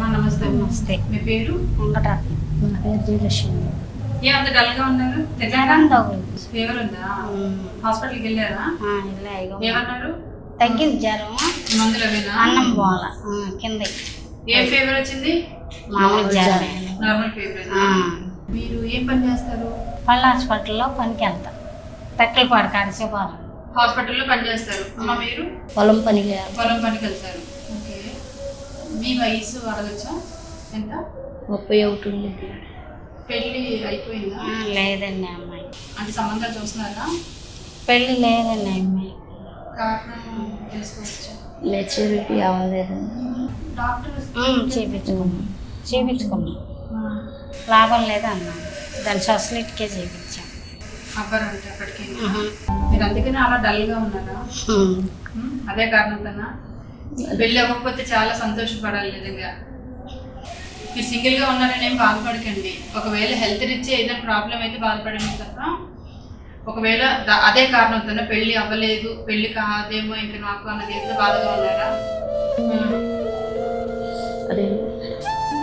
నమస్తే నమస్తే. మీ పేరు? వెంకటరత్నం నా పేరు జయలక్ష్మి. ఏ అంత డల్గా ఉన్నారు? ఫీవర్ ఉందా. హాస్పిటల్కి వెళ్ళారా. ఏమన్నారు? తగ్గింది జ్వరం. మందులు అన్నం పోవాల. కింద. ఏం ఫీవర్ వచ్చింది? మామూలు జ్వరం నార్మల్ ఫీవర్. మీరు ఏం పని చేస్తారు? పళ్ళ హాస్పిటల్లో పనికి వెళ్తా పెక్కల పాడు కాడిసేపారు హాస్పిటల్లో పని చేస్తారు. అమ్మ మీరు? పొలం పనికి పొలం పనికి వెళ్తారు మీ వయసు అడగచ్చా? ఎంత? ముప్పై ఒకటి ఉంది. పెళ్ళి అయిపోయిందా? లేదండి అమ్మాయి. అంటే సంబంధాలు చూస్తున్నారా? పెళ్ళి లేదండి అమ్మాయి. కారణం తెలుసుకోవచ్చా? మెచ్యూరిటీ అవ్వలేదు. డాక్టర్ చేపించుకున్నాం. చేపించుకున్నాం. లాభం లేదన్నా దాని సొసైటీకే చేయించాం అవ్వరంటే అక్కడికి మీరు అందుకనే అలా డల్గా ఉన్నారా అదే కారణం కన్నా పెళ్ళి అవ్వకపోతే చాలా సంతోషపడాలి నిజంగా. మీరు సింగిల్గా ఉన్నారని ఏం బాధపడకండి. ఒకవేళ హెల్త్ రీత్యా ఏదైనా ప్రాబ్లం అయితే బాధపడండి తప్ప ఒకవేళ అదే కారణంతో పెళ్ళి అవ్వలేదు పెళ్ళి కాదేమో ఇంకా నాకు అన్నది ఎంత బాధగా ఉన్నారా.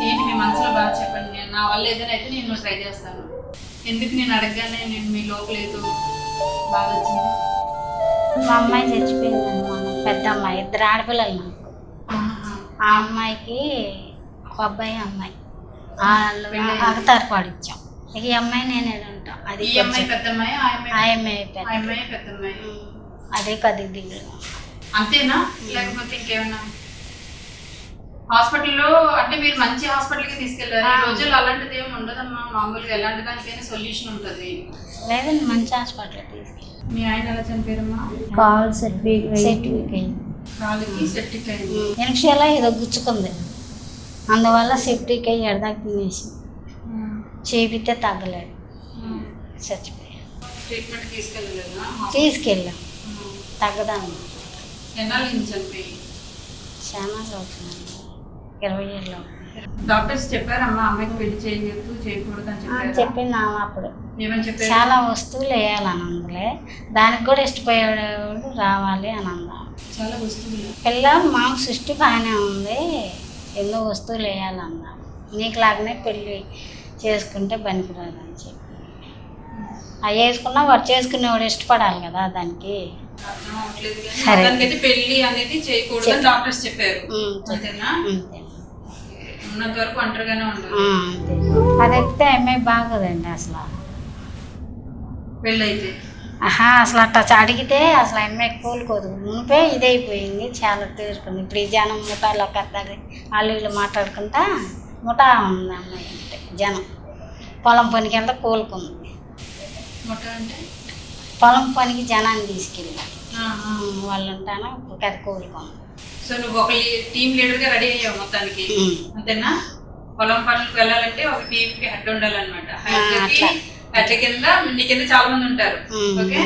ఏంటి మీ మనసులో బాగా చెప్పండి నేను? నా వల్ల ఏదైనా అయితే నేను ట్రై చేస్తాను. ఎందుకు నేను అడగగానే నేను మీ లోపల ఏదో బాధ వచ్చింది? మా అమ్మాయి చచ్చిపోయిందండి పెద్ద అమ్మాయి ఇద్దరు ఆడపిల్లలు. నాకు. ఆ అమ్మాయికి ఒక అబ్బాయి అమ్మాయి. వాళ్ళు అగతారు పాడిచ్చాం ఇక ఈ అమ్మాయి నేను ఉంటాం. అది అదే కది దిగులు. అంతేనా? లేకపోతే ఇంకేమన్నా? హాస్పిటల్లో అంటే మీరు మంచి హాస్పిటల్కి తీసుకెళ్ళారు? ఈ రోజుల్లో అలాంటిది ఏమి ఉండదమ్మా. మామూలుగా ఎలాంటి దానికైనా సొల్యూషన్ ఉంటుంది. లేదండి మంచి హాస్పిటల్ తీసుకెళ్ళి. మీ ఆయన ఎలా చనిపోయారమ్మా? కాల్ సర్టిఫికేట్ సెప్టిక్ అయింది ఏదో గుచ్చుకుంది. అందువల్ల సెప్టిక్ అయ్యి ఎడదాకా తినేసి చేపితే తగ్గలేదు. చచ్చిపోయాడు ట్రీట్మెంట్ తీసుకెళ్ళలేదా? తీసుకెళ్ళాం. ఎన్నాళ్ళ చనిపోయి? చాలా అవుతుందండి ఇరవై ఏళ్ళు డాక్టర్స్ చెప్పారమ్మా అమ్మాయికి పెళ్ళి చేయొద్దు చేయకూడదు అని చెప్పారు? చెప్పింది ఆమె అప్పుడు. ఏమని చెప్పారు? చాలా వస్తువులు వేయాలని అందులే. దానికి కూడా ఇష్టపోయేవాడు రావాలి అని అందాం. చాలా వస్తువులు. పిల్ల మామ సృష్టి బాగానే ఉంది. ఎన్నో వస్తువులు వేయాలన్నాం నీకు లాగానే పెళ్ళి చేసుకుంటే పనికిరాదు అని చెప్పి. అవి వేసుకున్నా వాడు చేసుకునేవాడు ఇష్టపడాలి కదా దానికి. సరే. పెళ్ళి అనేది చేయకూడదు డాక్టర్స్ చెప్పారు. అంతేనా? అంతే. ఉన్నంత వరకు ఒంటరిగానే ఉండదు ఆ, అంతే అది ఎక్కితే అమ్మాయి బాగోదండి అసలు. పెళ్ళి అయితే ఆహా అసలు అట్లా అడిగితే అసలు అమ్మాయి కోలుకోదు. మునిపే ఇదైపోయింది చాలా తీరుకుంది. ఇప్పుడు ఈ జనం ముఠాలో కత్తాలి వాళ్ళు వీళ్ళు మాట్లాడుకుంటా ముఠా ఉంది అమ్మాయి అంటే జనం. పొలం పనికి వెళ్తే కోలుకుంది. మొట్ట అంటే? పొలం పనికి జనాన్ని తీసుకెళ్ళాలి. వాళ్ళు ఉంటాను అది కోలుకుంది సో నువ్వు ఒక టీమ్ లీడర్గా రెడీ అయ్యావు మొత్తానికి. అంతేనా? పొలం పనులకు వెళ్ళాలంటే ఒక టీమ్కి హెడ్ ఉండాలన్నమాట. హెడ్ కింద నీ కింద చాలా మంది ఉంటారు. ఓకే?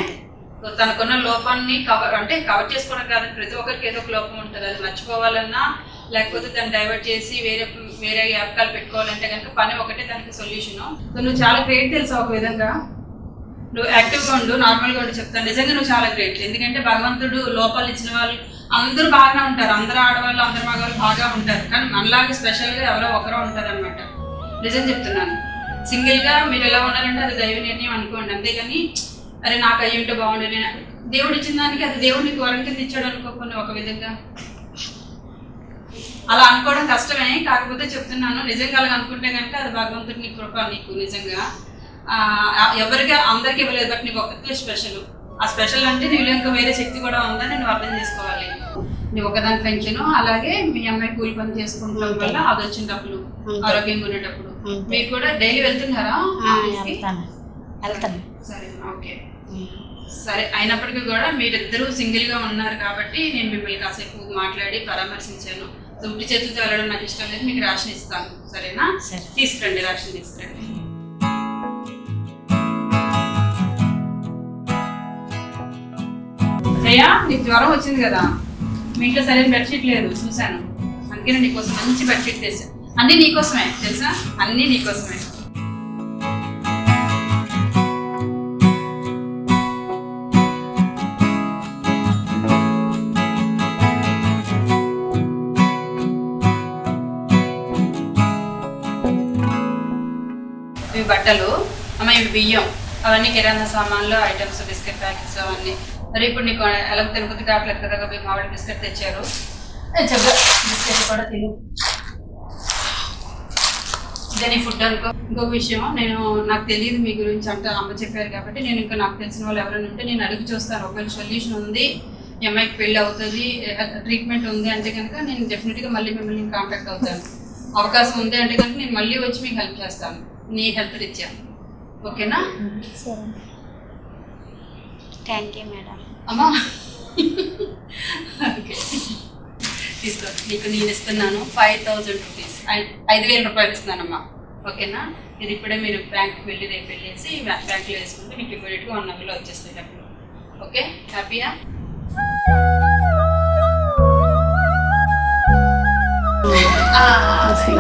తనకున్న లోపాన్ని కవర్ అంటే కవర్ చేసుకోవడం కాదు ప్రతి ఒక్కరికి ఏదో ఒక లోపం ఉంటుంది. అది మర్చిపోవాలన్నా లేకపోతే దాన్ని డైవర్ట్ చేసి వేరే వేరే జ్ఞాపకాలు పెట్టుకోవాలంటే కనుక పని ఒకటే దానికి సొల్యూషన్. సో నువ్వు చాలా గ్రేట్ తెలుసా ఒక విధంగా. నువ్వు యాక్టివ్గా ఉండు నార్మల్గా ఉండు చెప్తాను. నిజంగా నువ్వు చాలా గ్రేట్ ఎందుకంటే భగవంతుడు లోపాలు ఇచ్చిన వాళ్ళు అందరూ బాగానే ఉంటారు. అందరు ఆడవాళ్ళు అందరు మగవాళ్ళు బాగా ఉంటారు. కానీ మనలాగా స్పెషల్గా ఎవరో ఒకరో ఉంటారు అనమాట నిజం చెప్తున్నాను. సింగిల్గా మీరు ఎలా ఉన్నారంటే అది దైవ నిర్ణయం అనుకోండి. అంతేగాని అరే నాకు అయ్యి ఉంటే బాగుండు నేను దేవుడు ఇచ్చిన దానికి అది దేవుడు నీకు వరం కింద ఇచ్చాడు అనుకోకుండా ఒక విధంగా. అలా అనుకోవడం కష్టమే. కాకపోతే చెప్తున్నాను నిజంగా అలా అనుకుంటే కనుక అది భగవంతుడి నీ కృప నీకు నిజంగా. ఎవరికి అందరికీ ఇవ్వలేదు బట్ నీకు ఒక్కటే స్పెషల్ ఆ స్పెషల్ అంటే నీలో ఇంకా వేరే శక్తి కూడా ఉందని నువ్వు అర్థం చేసుకోవాలి. నువ్వు ఒకదాని పెంచను అలాగే మీ అమ్మాయి కూలి పని చేసుకుంటాం వల్ల అది వచ్చిన డబ్బులు ఆరోగ్యంగా ఉండేటప్పుడు. మీరు కూడా డైలీ వెళ్తున్నారా? వెళ్తాను. సరే ఓకే. సరే అయినప్పటికీ కూడా మీరిద్దరూ సింగిల్గా ఉన్నారు కాబట్టి నేను మిమ్మల్ని కాసేపు మాట్లాడి పరామర్శించాను. సో ఉట్టి చేతులతో వెళ్ళడం నాకు ఇష్టం లేదు మీకు రేషన్ ఇస్తాను. సరేనా? సరే. తీసుకురండి రేషన్ తీసుకురండి. అయ్యా నీకు జ్వరం వచ్చింది కదా. మీ ఇంట్లో సరైన బెడ్షీట్ లేదు చూశాను. అందుకే నీ నీకోసం మంచి బెడ్షీట్ తెలుసా అన్నీ నీకోసమే తెలుసా? అన్నీ నీకోసమే. కోసమే బట్టలు అమ్మ ఇవి బియ్యం. అవన్నీ కిరాణా సామాన్లు ఐటమ్స్ బిస్కెట్ ప్యాకెట్స్ అవన్నీ. మరి ఇప్పుడు నీకు ఎలా తిరుపతి కావట్లేదు కదా మీ మామిడి బిస్కెట్ తెచ్చారు. చెప్ప బిస్కెట్ కూడా తిను. ఇదే నీ ఫుడ్ అనుకో. ఇంకొక విషయం నేను నాకు తెలియదు మీ గురించి అంటే అమ్మ చెప్పారు కాబట్టి నేను ఇంకా నాకు తెలిసిన వాళ్ళు ఎవరైనా ఉంటే నేను అడిగి చూస్తాను. ఒకవేళ సొల్యూషన్ ఉంది ఈ అమ్మాయికి పెళ్ళి అవుతుంది ట్రీట్మెంట్ ఉంది అంటే కనుక నేను డెఫినెట్గా మళ్ళీ మిమ్మల్ని కాంటాక్ట్ అవుతాను. అవకాశం ఉంది అంటే కనుక నేను మళ్ళీ వచ్చి మీకు హెల్ప్ చేస్తాను నీ హెల్ప్ రీత్యా. ఓకేనా? సరే. థ్యాంక్ యూ మేడం అమ్మా. ఓకే. తీసుకో. నీకు నేను ఇస్తున్నాను ఫైవ్ థౌజండ్ రూపీస్ ఐదు వేల రూపాయలు ఇస్తున్నానమ్మా. ఓకేనా? ఇది ఇప్పుడే మీరు బ్యాంక్కి వెళ్ళి రేపు వెళ్ళేసి బ్యాంక్లో వేసుకుంటే మీకు ఇమీడియట్గా వన్ అవర్లో వచ్చేస్తాయి డబ్బులు. ఓకే? హ్యాపీయా